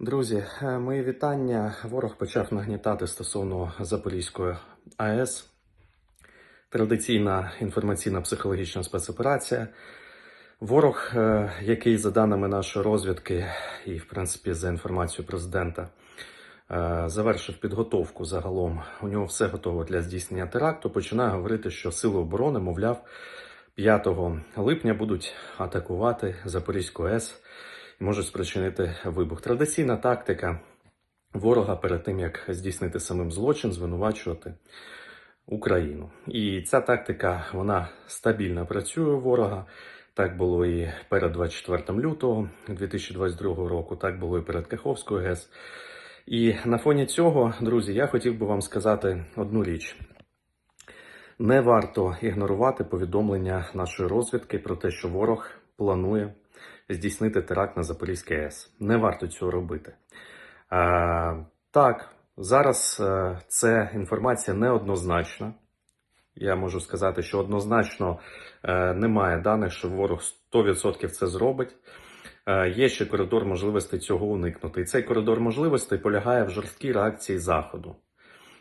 Друзі, е, мої вітання. Ворог почав нагнітати стосовно Запорізької АЕС. Традиційна інформаційна психологічна спецоперація. Ворог, е, який, за даними нашої розвідки, і в принципі за інформацією президента, е, завершив підготовку загалом. У нього все готово для здійснення теракту. Починає говорити, що сили оборони, мовляв, 5 липня будуть атакувати Запорізьку АЕС можуть спричинити вибух. Традиційна тактика ворога перед тим, як здійснити самим злочин, звинувачувати Україну. І ця тактика вона стабільно працює у ворога. Так було і перед 24 лютого 2022 року, так було і перед Каховською ГЕС. І на фоні цього, друзі, я хотів би вам сказати одну річ. Не варто ігнорувати повідомлення нашої розвідки про те, що ворог планує здійснити теракт на Запорізькій АЕС. Не варто цього робити. Е, так, зараз е, це інформація неоднозначна. Я можу сказати, що однозначно е, немає даних, що ворог 100% це зробить. Е, є ще коридор можливостей цього уникнути. І цей коридор можливостей полягає в жорсткій реакції Заходу.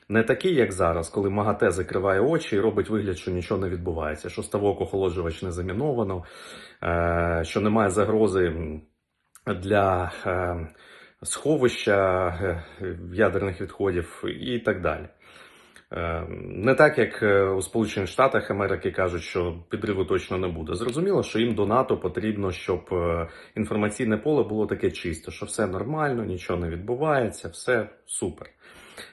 Не такий, як зараз, коли МАГАТЕ закриває очі і робить вигляд, що нічого не відбувається, що ставок охолоджувач не заміновано, е, що немає загрози для е, сховища е, ядерних відходів і так далі. Не так, як у Сполучених Штатах Америки кажуть, що підриву точно не буде. Зрозуміло, що їм до НАТО потрібно, щоб інформаційне поле було таке чисте, що все нормально, нічого не відбувається, все супер.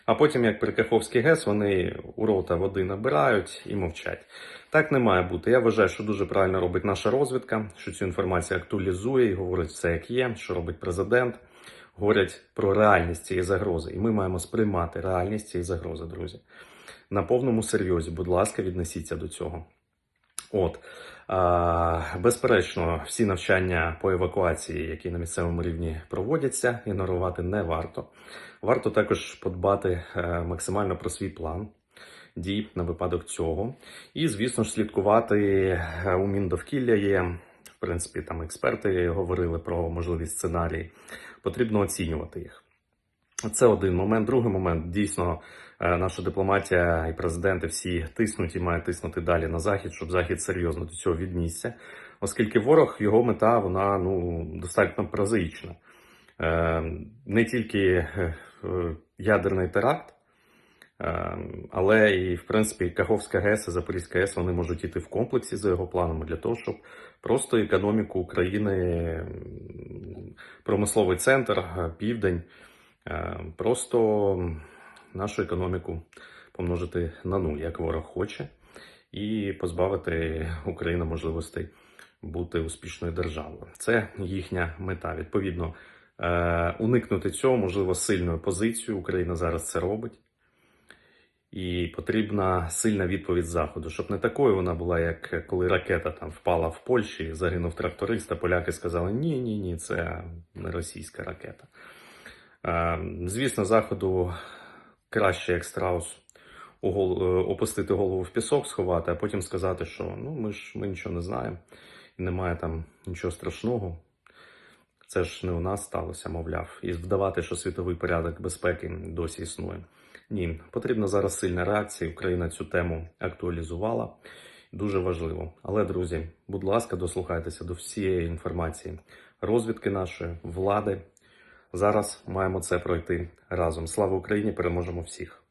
А потім, як при ГЕС, вони у рота води набирають і мовчать. Так не має бути. Я вважаю, що дуже правильно робить наша розвідка, що цю інформацію актуалізує і говорить все, як є, що робить президент. Говорять про реальність цієї загрози, і ми маємо сприймати реальність цієї загрози, друзі. На повному серйозі, будь ласка, віднесіться до цього. От, безперечно, всі навчання по евакуації, які на місцевому рівні проводяться, ігнорувати не варто. Варто також подбати е, максимально про свій план дій на випадок цього. І, звісно ж, слідкувати е, у Міндовкілля є. В принципі, там експерти говорили про можливі сценарії. Потрібно оцінювати їх. Це один момент. Другий момент дійсно е, наша дипломатія і президенти всі тиснуть і мають тиснути далі на захід, щоб захід серйозно до цього віднісся, оскільки ворог його мета вона ну достатньо прозаїчна. Е, Не тільки е, ядерний теракт, але і в принципі Каховська ГЕС і Запорізька ГЕС вони можуть йти в комплексі за його планами для того, щоб просто економіку України, промисловий центр, південь. Е, Просто нашу економіку помножити на нуль, як ворог хоче, і позбавити Україну можливостей бути успішною державою. Це їхня мета. Відповідно, е, уникнути цього можливо сильною позицією. Україна зараз це робить. І потрібна сильна відповідь заходу, щоб не такою вона була, як коли ракета там впала в Польщі, загинув тракторист, а поляки сказали: ні, ні, ні, це не російська ракета. Е, Звісно, заходу краще, як страус, е, опустити голову в пісок, сховати, а потім сказати, що ну ми ж ми нічого не знаємо, і немає там нічого страшного. Це ж не у нас сталося, мовляв, і вдавати, що світовий порядок безпеки досі існує. Ні, потрібна зараз сильна реакція. Україна цю тему актуалізувала. Дуже важливо. Але, друзі, будь ласка, дослухайтеся до всієї інформації розвідки нашої, влади. Зараз маємо це пройти разом. Слава Україні! Переможемо всіх!